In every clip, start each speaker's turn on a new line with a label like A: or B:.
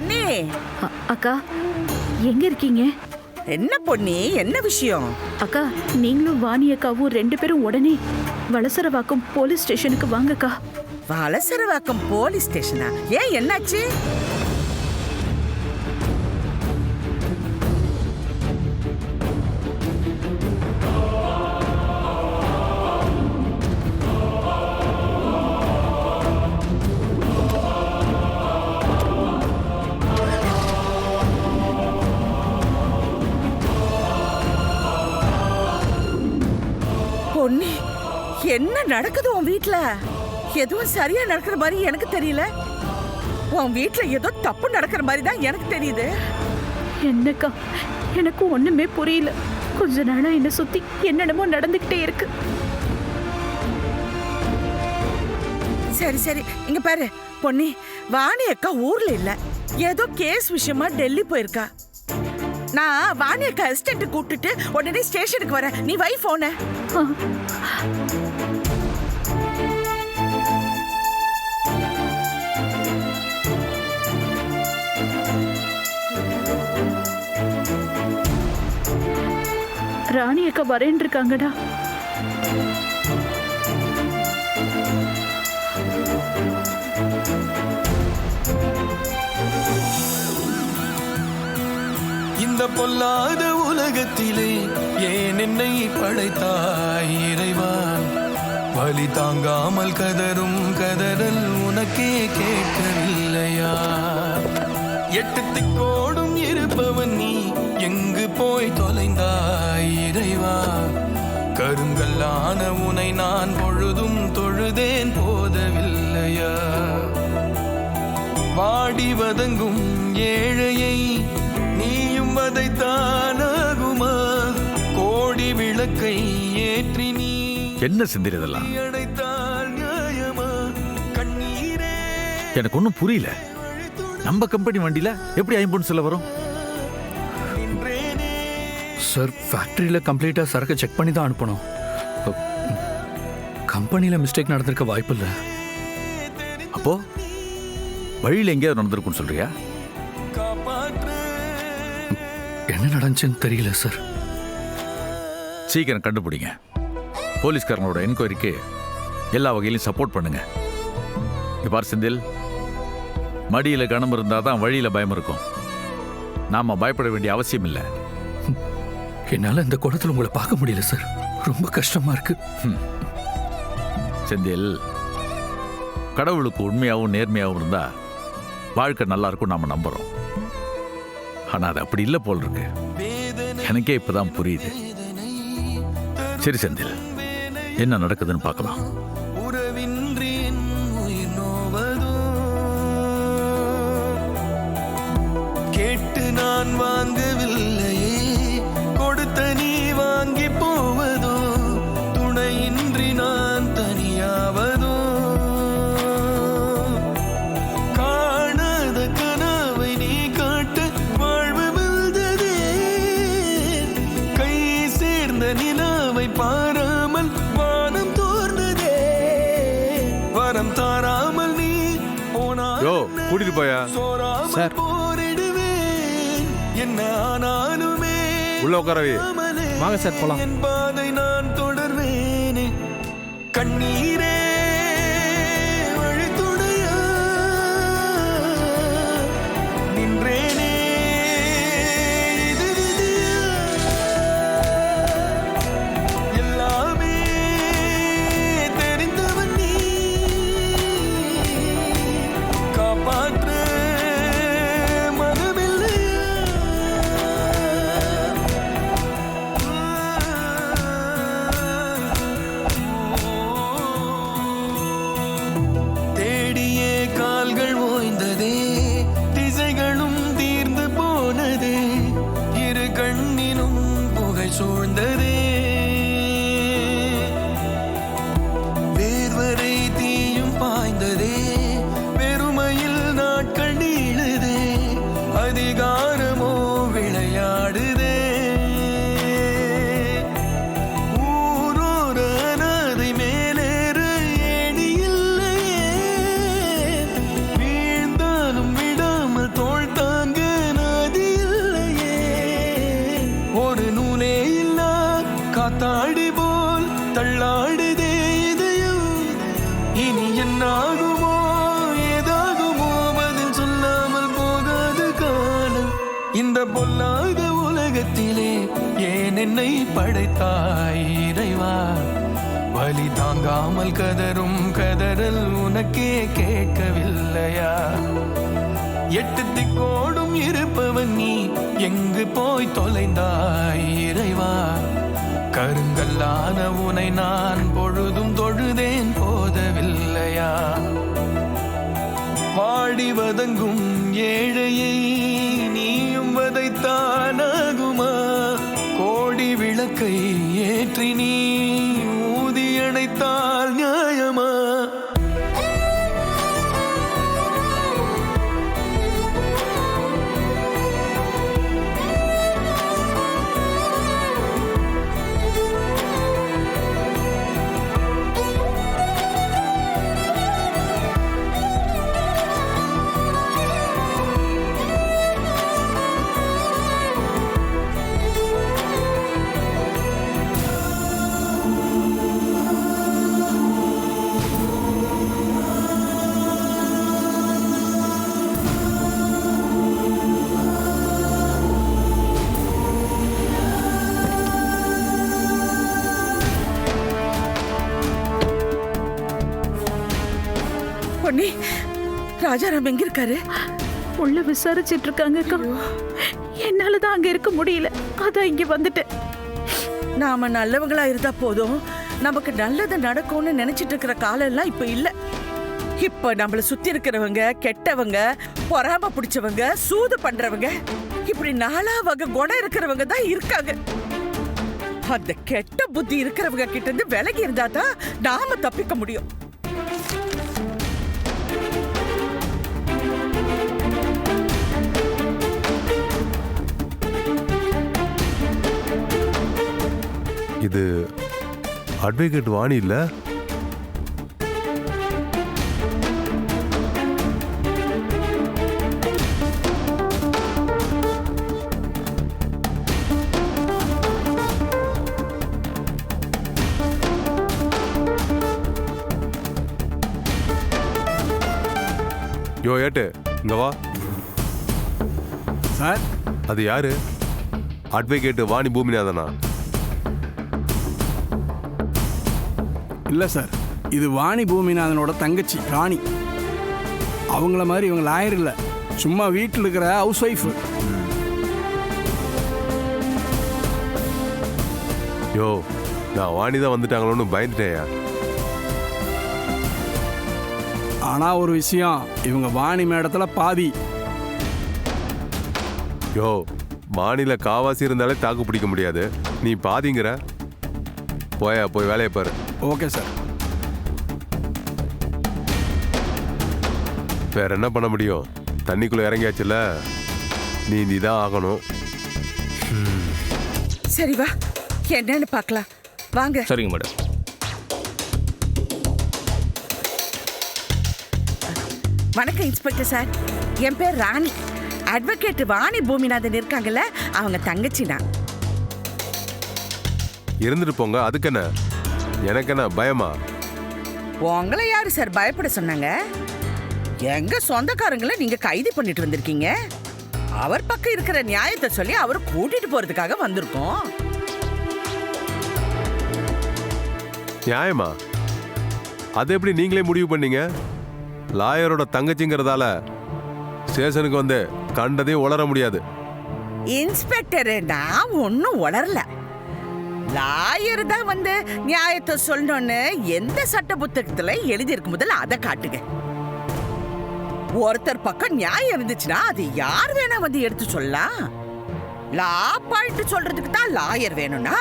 A: பொன்னி
B: அக்கா எங்க இருக்கீங்க?
A: என்ன பொன்னி என்ன விஷயம்?
B: அக்கா நீங்களும் வாணி அக்காவும் ரெண்டு பேரும் உடனே வளசரவாக்கம் போலீஸ் ஸ்டேஷனுக்கு வாங்கக்கா.
A: வலசரவாக்கம் போலீஸ் ஸ்டேஷனா? ஏன் என்னாச்சு? வீட்ல? எதுவும் சரியா நடக்கிற மாதிரி எனக்கு தெரியல. உன் வீட்ல ஏதோ தப்பு நடக்கிற மாதிரி தான் எனக்கு தெரியுது.
B: என்னக்கா? எனக்கு ஒண்ணுமே புரியல. கொஞ்ச நாளா என்ன சுத்தி என்னென்னமோ நடந்துகிட்டே இருக்கு.
A: சரி சரி. இங்க பாரு. பொன்னி வாணி அக்கா ஊர்ல இல்ல. ஏதோ கேஸ் விஷயமா டெல்லி போயிருக்கா. நான் வாணி அக்கா அசிஸ்டன்ட் கூப்பிட்டுட்டு உடனே ஸ்டேஷனுக்கு வரேன். நீ வை போன
B: ராணி அக்கா வரேன் இருக்காங்கடா.
C: இந்த பொல்லாத உலகத்திலே ஏன் என்னை படைத்தாய் இறைவா? வலி தாங்காமல் கதரும் கதறல் உனக்கே கேட்கவில்லையா? எட்டு திக்கோடும் இருப்பவன் நீ எங்கு போய் தொலைந்தாய்? கருங்கல்லான உனை நான் பொழுதும் தொழுதேன் போதவில்லையா? வாடி வதங்கும் ஏழையை நீயும் வதைத்தானாகுமா? கோடி விளக்கை ஏற்றி நீ
D: என்ன சிந்திர இதெல்லாம்?
C: அடைத்தால் நியாயமா? கண்ணீரே
D: எனக்கு ஒன்றும் புரியல. நம்ம கம்பெனி வண்டியில எப்படி ஐம்பொன் செல்ல வரும்?
E: சார் ஃபேக்ட்ரியில் கம்ப்ளீட்டாக சரக்கு செக் பண்ணி தான் அனுப்பணும். கம்பெனியில் மிஸ்டேக் நடந்திருக்க வாய்ப்பு இல்லை
D: அப்போ வழியில் எங்கேயாவது நடந்திருக்கும்னு சொல்றியா?
C: காப்பாற்று
E: என்ன நடந்துச்சுன்னு தெரியல சார்
D: சீக்கிரம் கண்டுபிடிங்க. போலீஸ்காரங்களோட என்கொயரிக்கு எல்லா வகையிலும் சப்போர்ட் பண்ணுங்க. பார் செந்தில். மடியில் கணம் இருந்தால் தான் வழியில் பயம் இருக்கும். நாம பயப்பட வேண்டிய அவசியம் இல்லை.
E: என்னால் இந்த குடத்தில் உங்களை பார்க்க முடியல சார் ரொம்ப கஷ்டமா இருக்கு.
D: செந்தில் கடவுளுக்கு உண்மையாகவும் நேர்மையாகவும் இருந்தா வாழ்க்கை நல்லா இருக்கும் நாம நம்புறோம். ஆனா அது அப்படி இல்லை போல் இருக்கு. எனக்கே இப்பதான் புரியுது. சரி செந்தில். என்ன நடக்குதுன்னு பார்க்கலாம்.
C: கேட்டு நான் வாங்கவில்லையே என்ன ஆனாலுமே
D: உள்ள உட்காரவே.
F: வாங்க சார், போலாம்.
C: என் பாதை நான் தொடர்வேனே கண்ணீரே என்னாகுமோ ஏதாகுமோ பதில் சொல்லாமல் போகாது காலம். இந்த பொல்லாத உலகத்திலே ஏன் என்னை படைத்தாய் இறைவா? வலி தாங்காமல் கதரும் கதறல் உனக்கே கேட்கவில்லையா? எட்டு திக்கோடும் இருப்பவன் நீ எங்கு போய் தொலைந்தாய் இறைவா? கருங்கல்லான உனை நான் பொழுதும் வாடி வதங்கும் ஏழையை நீயும் வதைத்தானாகுமா? கோடி விளக்கை ஏற்றி நீ ஊதியணைத்தால்
A: பொன்னி ராஜாராம் எங்க இருக்காரு
B: உள்ள விசாரிச்சிட்டு இருக்காங்க என்னால தான் அங்க இருக்க முடியல. அதான் இங்க வந்துட்டேன்.
A: நாம நல்லவங்களா இருந்தா போதும். நமக்கு நல்லது நடக்கும்னு நினைச்சிட்டு இருக்கிற காலம் எல்லாம் இப்ப இல்ல. இப்ப நம்மள சுத்தி இருக்கிறவங்க கெட்டவங்க பொறாம பிடிச்சவங்க சூது பண்றவங்க இப்படி நாலா வகை குணம் இருக்கிறவங்க தான் இருக்காங்க. அந்த கெட்ட புத்தி இருக்கிறவங்க கிட்ட இருந்து விலகி இருந்தா தான் நாம தப்பிக்க முடியும்.
F: இது அட்வொகேட் வாணி இல்ல? யோ ஏட்டு இங்க வா.
G: சார்?
F: அது யாரு? அட்வொகேட் வாணி பூமிநாதனா?
G: இல்லை சார். இது வாணி பூமிநாதனோட தங்கச்சி ராணி. அவங்கள மாதிரி இவங்க லாயர் இல்லை. சும்மா வீட்டில் இருக்கிற ஹவுஸ் ஒய்ஃபு
F: யோ நான் வாணி தான் வந்துட்டாங்களோன்னு பயந்துட்டேயா?
G: ஆனால் ஒரு விஷயம் இவங்க வாணி மேடத்தில் பாதி.
F: யோ வாணில காவாசி இருந்தாலே தாக்கு பிடிக்க முடியாது. நீ பாதிங்கிற. போயா போய் வேலையை பாரு.
G: ஓகே சார்
F: வேற என்ன பண்ண முடியும்? தண்ணிக்குள்ள இறங்கியாச்சுல நீந்தி தான் ஆகணும்.
A: சரி வா. என்னன்னு பார்க்கலாம். வாங்க.
H: சரிங்க மேடம்.
A: வணக்கம் இன்ஸ்பெக்டர் சார். என் பேர் ராணி. அட்வொகேட் வாணி பூமிநாதன் இருக்காங்கல்ல அவங்க தங்கச்சி நான்.
F: இருந்துட்டு போங்க. அதுக்கு என்ன? எனக்கு என்ன பயமா?
A: உங்களை யாரு சார் பயப்பட சொன்னாங்க? எங்க சொந்தக்காரங்களை நீங்க கைது பண்ணிட்டு வந்திருக்கீங்க? அவர் பக்கம் இருக்கிற நியாயத்தை சொல்லி அவர் கூட்டிட்டு போறதுக்காக வந்திருக்கோம்.
F: நியாயமா? அது எப்படி நீங்களே முடிவு பண்ணீங்க? லாயரோட தங்கச்சிங்கிறதால ஸ்டேஷனுக்கு வந்து கண்டதையும் உளர முடியாது.
A: இன்ஸ்பெக்டர் நான் ஒன்னும் உளரல. லாயர் தான் வந்து நியாயத்தை சொல்லணும்னு எந்த சட்ட புத்தகத்துல எழுதியிருக்கு முதல்ல அதை காட்டுங்க. ஒருத்தர் பக்கம் நியாயம் இருந்துச்சுன்னா அது யார் வேணா வந்து எடுத்து சொல்லலாம். லா பாயிண்ட் சொல்றதுக்கு தான் லாயர் வேணும்னா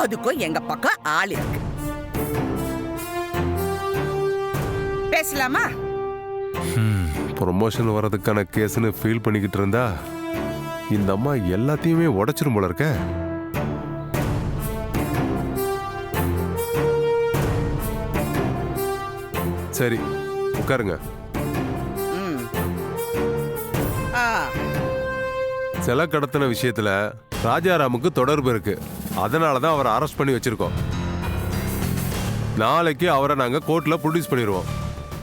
A: அதுக்கும் எங்க பக்கம் ஆள் இருக்கு. பேசலாமா?
F: ப்ரொமோஷன் வர்றதுக்கான கேஸ்னு ஃபீல் பண்ணிக்கிட்டு இருந்தா இந்த அம்மா எல்லாத்தையுமே உடைச்சிரும் போல இருக்க. சரி உட்காருங்க.
A: ம். ஆ.
F: சில கடத்தின விஷயத்துல ராஜாராமுக்கு தொடர்பு இருக்கு. அதனால தான் அவரை அரெஸ்ட் பண்ணி வச்சிருக்கோம். நாளைக்கு அவரை நாங்க கோர்ட்ல ப்ரொடியூஸ் பண்ணிடுவோம்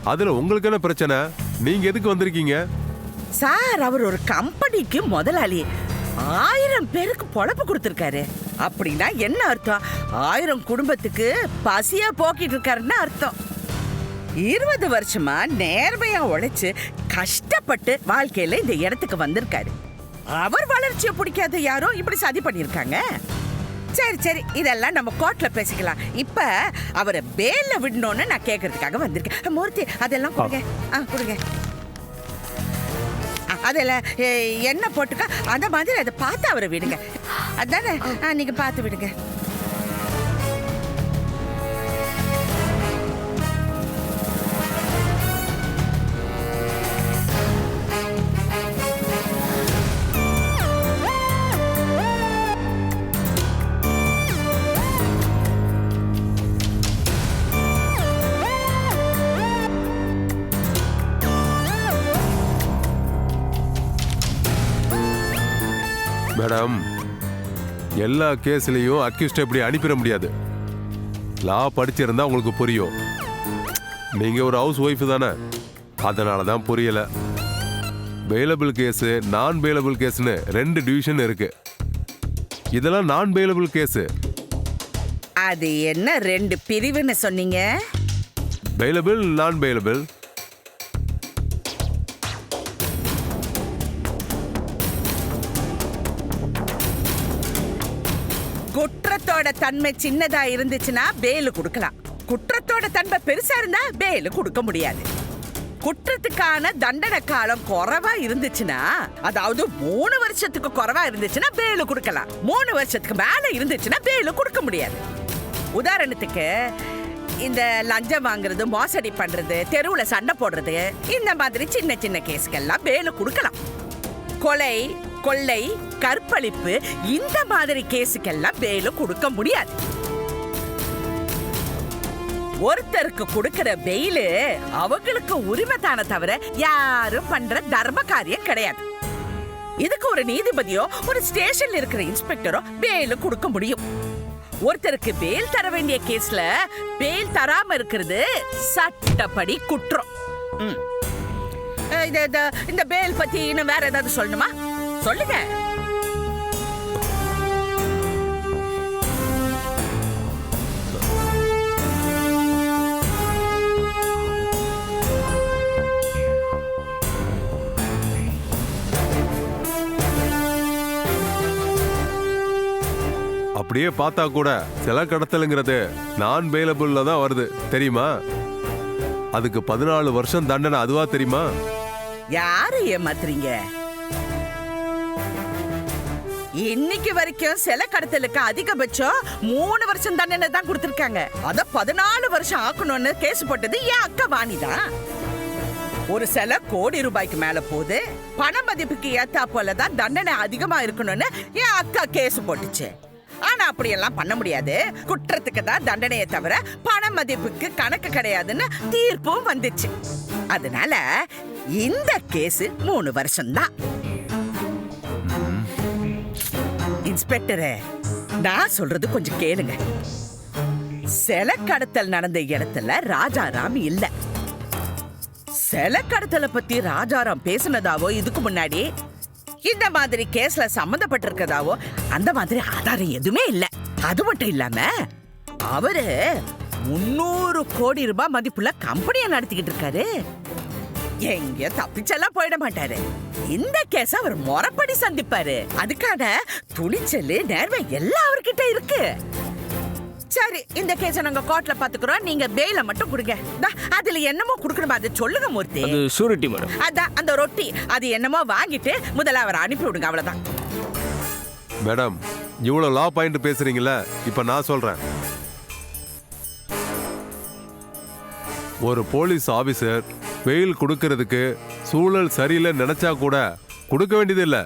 F: அதுல உங்களுக்கு என்ன பிரச்சனை? நீங்க எதுக்கு வந்திருக்கீங்க?
A: சார் அவர் ஒரு கம்பெனிக்கு முதலாளி. ஆயிரம் பேருக்கு பொழப்பு கொடுத்துருக்காரு. அப்படின்னா என்ன அர்த்தம்? ஆயிரம் குடும்பத்துக்கு பசியா போக்கிட்டு இருக்காருன்னு அர்த்தம். இருபது வருஷமா நேர்மையா உழைச்சு கஷ்டப்பட்டு வாழ்க்கையில இந்த இடத்துக்கு வந்திருக்காரு. அவர் வளர்ச்சியை பிடிக்காத யாரோ இப்படி சதி பண்ணியிருக்காங்க. சரி சரி இதெல்லாம் நம்ம கோர்ட்ல பேசிக்கலாம். இப்ப அவரை பேல்ல விடணும்னு நான் கேட்கறதுக்காக வந்திருக்கேன். மூர்த்தி அதெல்லாம் கொடுங்க. ஆ கொடுங்க. அதில் எ, எண்ணெய் போட்டுக்க. அந்த மாதிரி அதை பார்த்து அவரை விடுங்க. அதானே? ஆ, நீங்க பார்த்து விடுங்க.
F: மேடம். எல்லா கேஸ்லயும் அக்யூஸ்ட் இப்படி அனுப்பிட முடியாது. லா படிச்சிருந்தா உங்களுக்கு புரியும். நீங்க ஒரு ஹவுஸ் ஒய்ஃப் தானே. அதனால தான் புரியல. பெயிலபிள் கேஸு நான் பெயிலபிள் கேஸ்னு ரெண்டு டிவிஷன் இருக்கு. இதெல்லாம் நான் பெயிலபிள் கேஸு
A: அது என்ன ரெண்டு பிரிவுன்னு சொன்னீங்க?
F: பெயிலபிள் நான் பெயிலபிள்
A: குற்றத்தோட தன்மை சின்னதா இருந்துச்சுன்னா பேலு கொடுக்கலாம். குற்றத்தோட தன்மை பெருசா இருந்தா பேலு கொடுக்க முடியாது. குற்றத்துக்கான தண்டனை காலம் குறைவா இருந்துச்சுன்னா அதாவது மூணு வருஷத்துக்கு குறைவா இருந்துச்சுன்னா பேலு கொடுக்கலாம். மூணு வருஷத்துக்கு மேல இருந்துச்சுன்னா பேலு கொடுக்க முடியாது. உதாரணத்துக்கு இந்த லஞ்சம் வாங்குறது மோசடி பண்றது தெருவுல சண்டை போடுறது இந்த மாதிரி சின்ன சின்ன கேஸ்க்கெல்லாம் பேலு கொடுக்கலாம். கொலை கொள்ளை கற்பழிப்பு இந்த மாதிரி கேஸுக்கெல்லாம் பேலு கொடுக்க முடியாது. ஒருத்தருக்கு கொடுக்கிற பெயிலு அவங்களுக்கு உரிமை தானே தவிர யாரும் பண்ற தர்ம காரியம் கிடையாது. இதுக்கு ஒரு நீதிபதியோ ஒரு ஸ்டேஷன்ல இருக்கிற இன்ஸ்பெக்டரோ பேலு கொடுக்க முடியும். ஒருத்தருக்கு பெயில் தர வேண்டிய கேஸ்ல பெயில் தராம இருக்கிறது சட்டப்படி குற்றம். இந்த பெயில் பத்தி இன்னும் வேற ஏதாவது சொல்லணுமா? சொல்லுங்க.
F: அப்படியே பார்த்தா கூட சில கடத்தலுங்கிறது நான் பெயிலபிள்ல தான் வருது. தெரியுமா? அதுக்கு பதினாலு வருஷம் தண்டனை அதுவா தெரியுமா?
A: யாரை ஏமாத்துறீங்க? இன்னைக்கு வரைக்கும் சில கடத்தலுக்கு அதிகபட்சம் மூணு வருஷம் தண்டனை தான் கொடுத்துருக்காங்க. அத பதினாலு வருஷம் ஆக்கணும்னு கேஸ் போட்டது என் அக்கா வாணி தான். ஒரு சில கோடி ரூபாய்க்கு மேல போகுது. பண மதிப்புக்கு ஏத்தா போலதான் தண்டனை அதிகமா இருக்கணும்னு என் அக்கா கேஸ் போட்டுச்சு. ஆனா அப்படியெல்லாம் பண்ண முடியாது. குற்றத்துக்கு தான் தண்டனையை தவிர பண மதிப்புக்கு கணக்கு கிடையாதுன்னு தீர்ப்பும் வந்துச்சு. அதனால இந்த கேஸ் மூணு வருஷம்தான். இன்ஸ்பெக்டரே நான் சொல்றது கொஞ்சம் கேளுங்க. சில கடத்தல் நடந்த இடத்துல ராஜாராம் இல்ல. சில கடத்தலை பத்தி ராஜாராம் பேசுனதாவோ இதுக்கு முன்னாடி இந்த மாதிரி கேஸ்ல சம்மந்தப்பட்டிருக்கதாவோ அந்த மாதிரி ஆதாரம் எதுவுமே இல்ல. அது மட்டும் இல்லாம அவரு முன்னூறு கோடி ரூபாய் மதிப்புள்ள கம்பெனியை நடத்திக்கிட்டு இருக்காரு. எங்க தப்பிச்செல்லாம் போயிட மாட்டாரு. இந்த கேஸ அவர் முறைப்படி சந்திப்பாரு. அதுக்கான துணிச்சல் நேர்மை எல்லாம் அவர்கிட்ட இருக்கு. சரி இந்த கேஸ நாங்க கோர்ட்ல பாத்துக்கிறோம். நீங்க பெயில மட்டும் கொடுங்க. தா, அதுல என்னமோ கொடுக்கணுமா? அது சொல்லுங்க மூர்த்தி.
H: அது ஷூரிட்டி மேடம்
A: அதான் அந்த ரொட்டி. அது என்னமோ வாங்கிட்டு முதல்ல அவரை அனுப்பி விடுங்க அவ்வளவுதான்.
F: மேடம் இவ்வளவு லா பாயிண்ட் பேசுறீங்கல்ல இப்ப நான் சொல்றேன். ஒரு போலீஸ் ஆபீசர் பெயில் கொடுக்கறதுக்கு சூழல் சரியில்லை நினைச்சா கூட கொடுக்க வேண்டியது இல்ல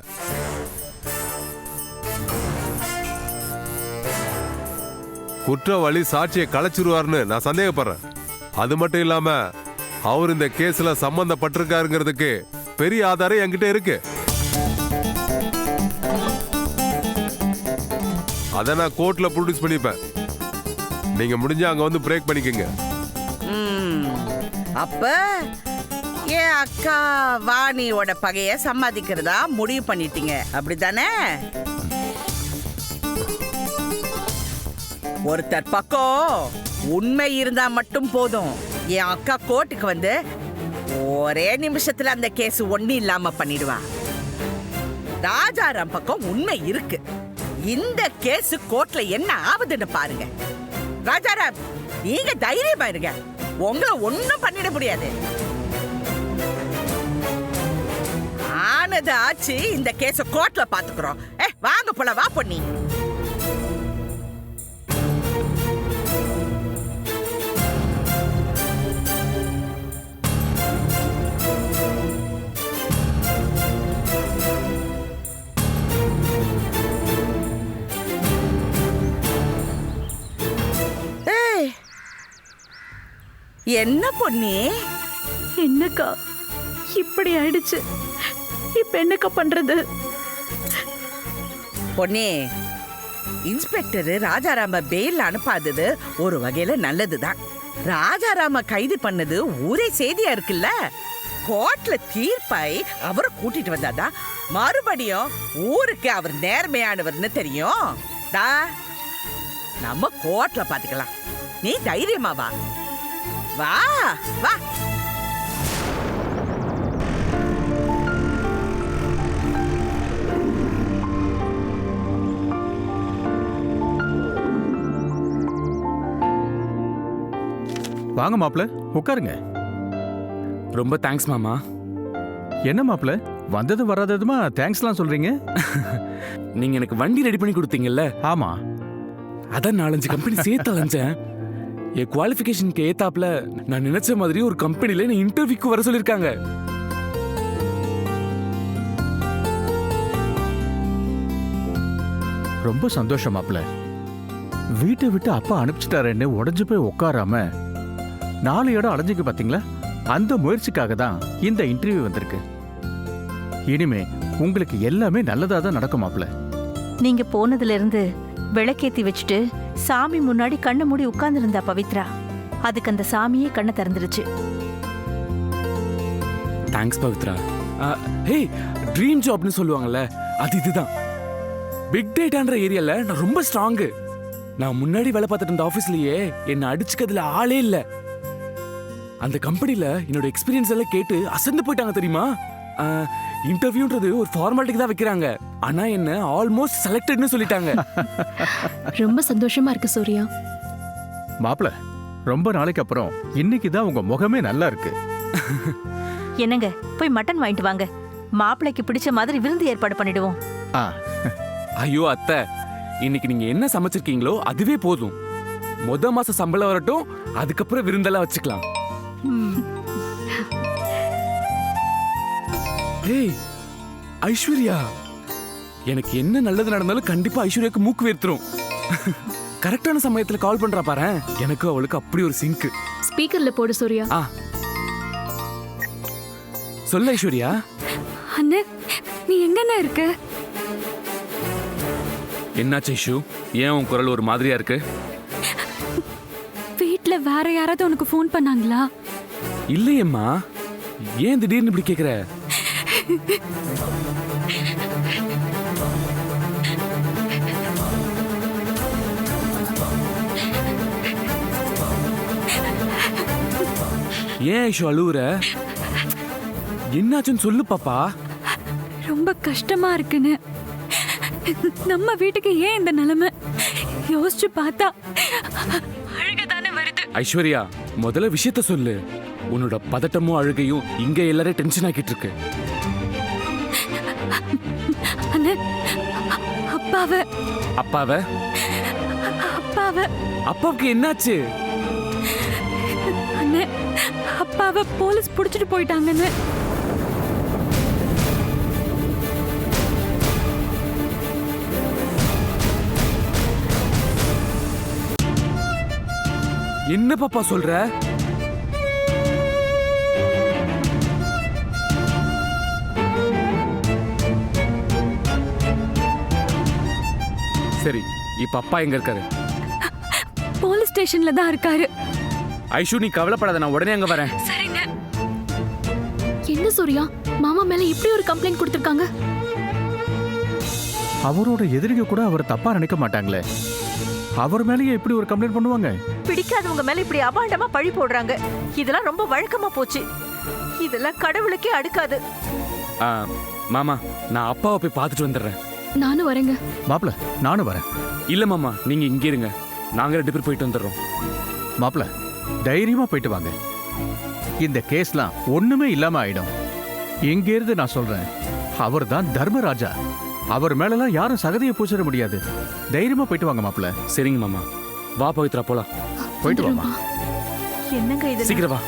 F: குற்றவாளி சாட்சியை கலைச்சிருவார்னு நான் சந்தேகப்படுறேன். அது மட்டும் இல்லாம அவர் இந்த கேஸ்ல சம்பந்தப்பட்டிருக்காருங்கிறதுக்கு பெரிய ஆதாரம் என்கிட்ட இருக்கு. அதை நான் கோர்ட்ல ப்ரொடியூஸ் பண்ணிப்பேன். நீங்க முடிஞ்சா அங்க வந்து பிரேக் பண்ணிக்கங்க.
A: அப்ப ஏன் அக்கா வாணியோட பகைய சம்பாதிக்கிறதா முடிவு பண்ணிட்டீங்க. அப்படிதானே ஒருத்தர் பக்கம் உண்மை இருந்தா மட்டும் போதும். என் அக்கா கோர்ட்டுக்கு வந்து ஒரே நிமிஷத்துல அந்த கேஸ் ஒண்ணு இல்லாம பண்ணிடுவா. ராஜாராம் பக்கம் உண்மை இருக்கு. இந்த கேஸ் கோர்ட்ல என்ன ஆகுதுன்னு பாருங்க. ராஜாராம் நீங்க தைரியமா இருங்க. உங்களை ஒன்னும் பண்ணிட முடியாது. ஆனது ஆச்சு? இந்த கேஸ கோர்ட்ல பாத்துக்கிறோம். ஏ வாங்க போல வா பொன்னி. என்ன பொன்னி?
B: என்னக்கா இப்படி ஆயிடுச்சு. இப்ப என்னக்கா பண்றது?
A: பொன்னே இன்ஸ்பெக்டர் ராஜாராம பெயில் அனுப்பாதது ஒரு வகையில நல்லதுதான். ராஜாராம கைது பண்ணது ஊரே செய்தியா இருக்குல்ல? கோர்ட்ல தீர்ப்பாய் அவரை கூட்டிட்டு வந்தாதான் மறுபடியும் ஊருக்கு அவர் நேர்மையானவர்னு தெரியும். தா நம்ம கோர்ட்ல பாத்துக்கலாம். நீ தைரியமா வா. வா வா.
H: வாங்க மாப்ள உட்காருங்க.
I: ரொம்ப தேங்க்ஸ் மாமா.
H: என்ன மாப்ள வந்தது வராததுமா தேங்க்ஸ்லாம் சொல்றீங்க?
I: நீங்க எனக்கு வண்டி ரெடி பண்ணி கொடுத்தீங்கல்ல?
H: ஆமா.
I: அதான் நாலஞ்சு கம்பெனி சேர்த்து அலைஞ்சேன். என் குவாலிஃபிகேஷனுக்கு ஏத்தாப்ல நான் நினைச்ச மாதிரி ஒரு கம்பெனில என்ன இன்டர்வியூக்கு வர சொல்லிருக்காங்க
H: ரொம்ப சந்தோஷம் மாப்ள வீட்டை விட்டு அப்பா அனுப்பிச்சிட்டாருன்னு உடஞ்சு போய் உட்காராம நாலு இடம் அடைஞ்சுக்கு பாத்தீங்களா? அந்த முயற்சிக்காக தான் இந்த இன்டர்வியூ வந்திருக்கு. இனிமே உங்களுக்கு எல்லாமே நல்லதா தான் நடக்கும் மாப்ள
J: நீங்க போனதுல இருந்து விளக்கேத்தி வச்சுட்டு சாமி முன்னாடி கண்ணை மூடி உட்கார்ந்திருந்தா பவித்ரா. அதுக்கு அந்த சாமியே கண்ணை திறந்துருச்சு.
I: தேங்க்ஸ் பவித்ரா. ஹே ட்ரீம் ஜாப்னு சொல்லுவாங்கல்ல அது இதுதான். பிக் டேட்டான்ற ஏரியால நான் ரொம்ப ஸ்ட்ராங்கு நான் முன்னாடி வேலை பார்த்துட்டு இருந்த ஆஃபீஸ்லயே என்னை அடிச்சுக்கிறதுல ஆளே இல்ல. அந்த கம்பெனில என்னோட எக்ஸ்பீரியன்ஸ் எல்லாம் கேட்டு அசந்து போயிட்டாங்க தெரியுமா? இன்டர்வியூன்றது ஒரு ஃபார்மாலிட்டிக்கு தான் வைக்கிறாங்க. ஆனா என்ன ஆல்மோஸ்ட் செலக்டட்னு சொல்லிட்டாங்க.
B: ரொம்ப சந்தோஷமா இருக்கு சூர்யா.
H: மாப்ள ரொம்ப நாளைக்கு அப்புறம் இன்னைக்கு தான் உங்க முகமே நல்லா இருக்கு.
J: என்னங்க போய் மட்டன் வாங்கிட்டு வாங்க. மாப்பிள்ளைக்கு பிடிச்ச மாதிரி விருந்து ஏற்பாடு பண்ணிடுவோம்.
H: ஆ.
I: ஐயோ அத்தை. இன்னைக்கு நீங்க என்ன சமைச்சிருக்கீங்களோ அதுவே போதும். முத மாச சம்பளம் வரட்டும் அதுக்கப்புறம் விருந்தெல்லாம் வச்சுக்கலாம். ஏய் ஐஸ்வர்யா எனக்கு என்ன நல்லது நடந்தாலும் கண்டிப்பா ஐஸ்வர்யாக்கு மூக்கு வேர்த்துரும். கரெக்டான சமயத்துல கால் பண்றா பாரு. எனக்கு அவளுக்கு அப்படி ஒரு சிங்க்
B: ஸ்பீக்கர்ல போடு சூர்யா.
I: ஆ. சொல்லு ஐஸ்வர்யா.
B: அண்ணே நீ எங்கண்ணா இருக்க?
I: என்னாச்சு ஐஷு? ஏன் உன் குரல் ஒரு மாதிரியா இருக்கு?
B: வீட்ல வேற யாராவது உனக்கு ஃபோன் பண்ணாங்களா?
I: இல்லையேம்மா. ஏன் திடீர்னு இப்படி கேக்குற? ஏன் ஐஷு அழுவுற? என்னாச்சுன்னு சொல்லு பாப்பா.
B: ரொம்ப கஷ்டமா இருக்குன்னு. நம்ம வீட்டுக்கு ஏன் இந்த நிலைமை? யோசிச்சு பார்த்தா அழுகதானே வருது.
I: ஐஸ்வர்யா முதல்ல விஷயத்த சொல்லு. உன்னோட பதட்டமும் அழுகையும் இங்க எல்லாரையும் டென்ஷன் ஆக்கிட்டு இருக்கு
B: அப்பாவ.
I: அப்பாவ?
B: அப்பாவ.
I: அப்பாவுக்கு என்னாச்சு?
B: அப்பாவ போலீஸ் புடிச்சிட்டு போயிட்டாங்கன்னு
I: என்ன பாப்பா சொல்ற? சரி இப்ப அப்பா எங்க இருக்காரு?
B: போலீஸ் ஸ்டேஷன்ல தான் இருக்காரு.
I: ஐஷு நீ கவலைப்படாத நான் உடனே அங்க வரேன்.
B: சரிங்க. என்ன சூர்யா? மாமா மேல இப்படி ஒரு கம்ப்ளைண்ட் கொடுத்திருக்காங்க?
H: அவரோட எதிரிங்க கூட அவர் தப்பா நினைக்க மாட்டாங்களே. அவர் மேலேயே இப்படி ஒரு கம்ப்ளைண்ட் பண்ணுவாங்க?
J: பிடிக்காதவங்க மேல இப்படி அபாண்டமா பழி போடுறாங்க. இதெல்லாம் ரொம்ப வழக்கமா போச்சு. இதெல்லாம் கடவுளுக்கே அடுக்காது.
I: மாமா நான் அப்பாவை போய் பார்த்துட்டு வந்துடுறேன்.
B: நானும் வரேங்க.
H: மாப்பிள நானும் வரேன்.
I: இல்ல மாமா நீங்க இங்க இருங்க. நாங்க ரெண்டு பேர் போயிட்டு வந்துடுறோம்.
H: மாப்பிள தைரியமா போயிட்டு வாங்க. இந்த கேஸ்லாம் ஒண்ணுமே இல்லாம ஆயிடும். இங்க இருந்து நான் சொல்றேன் அவர் தான் தர்மராஜா. அவர் மேலலாம் யாரும் சகதியை பூசிட முடியாது. தைரியமா போயிட்டு வாங்க மாப்பிள
I: சரிங்க மாமா. வா பவித்ரா போலாம்.
H: போயிட்டு வாமா.
J: என்னங்க இது?
I: சீக்கிரம் வா.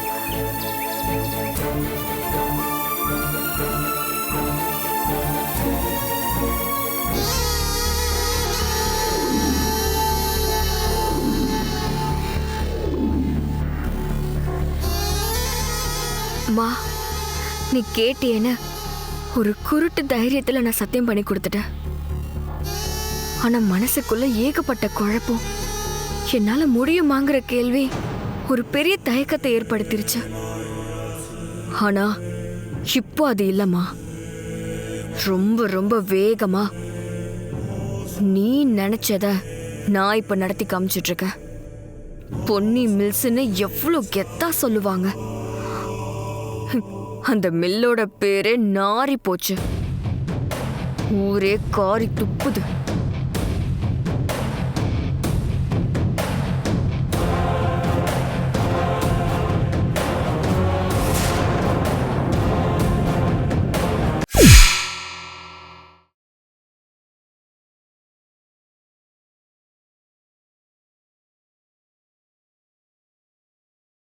K: மா நீ கேட்டியேன்னு ஒரு குருட்டு தைரியத்துல நான் சத்தியம் பண்ணி கொடுத்துட்டேன். ஆனா மனசுக்குள்ள ஏகப்பட்ட குழப்பம். என்னால முடியுமாங்கிற கேள்வி ஒரு பெரிய தயக்கத்தை ஏற்படுத்திருச்சு. ஆனா இப்போ அது இல்லம்மா. ரொம்ப ரொம்ப வேகமா நீ நினைச்சத நான் இப்ப நடத்தி காமிச்சிட்டு இருக்கேன். பொன்னி மில்ஸ்ன்னு எவ்வளோ கெத்தா சொல்லுவாங்க. அந்த மில்லோட பேரே நாரி போச்சு. ஊரே காரி துப்புது.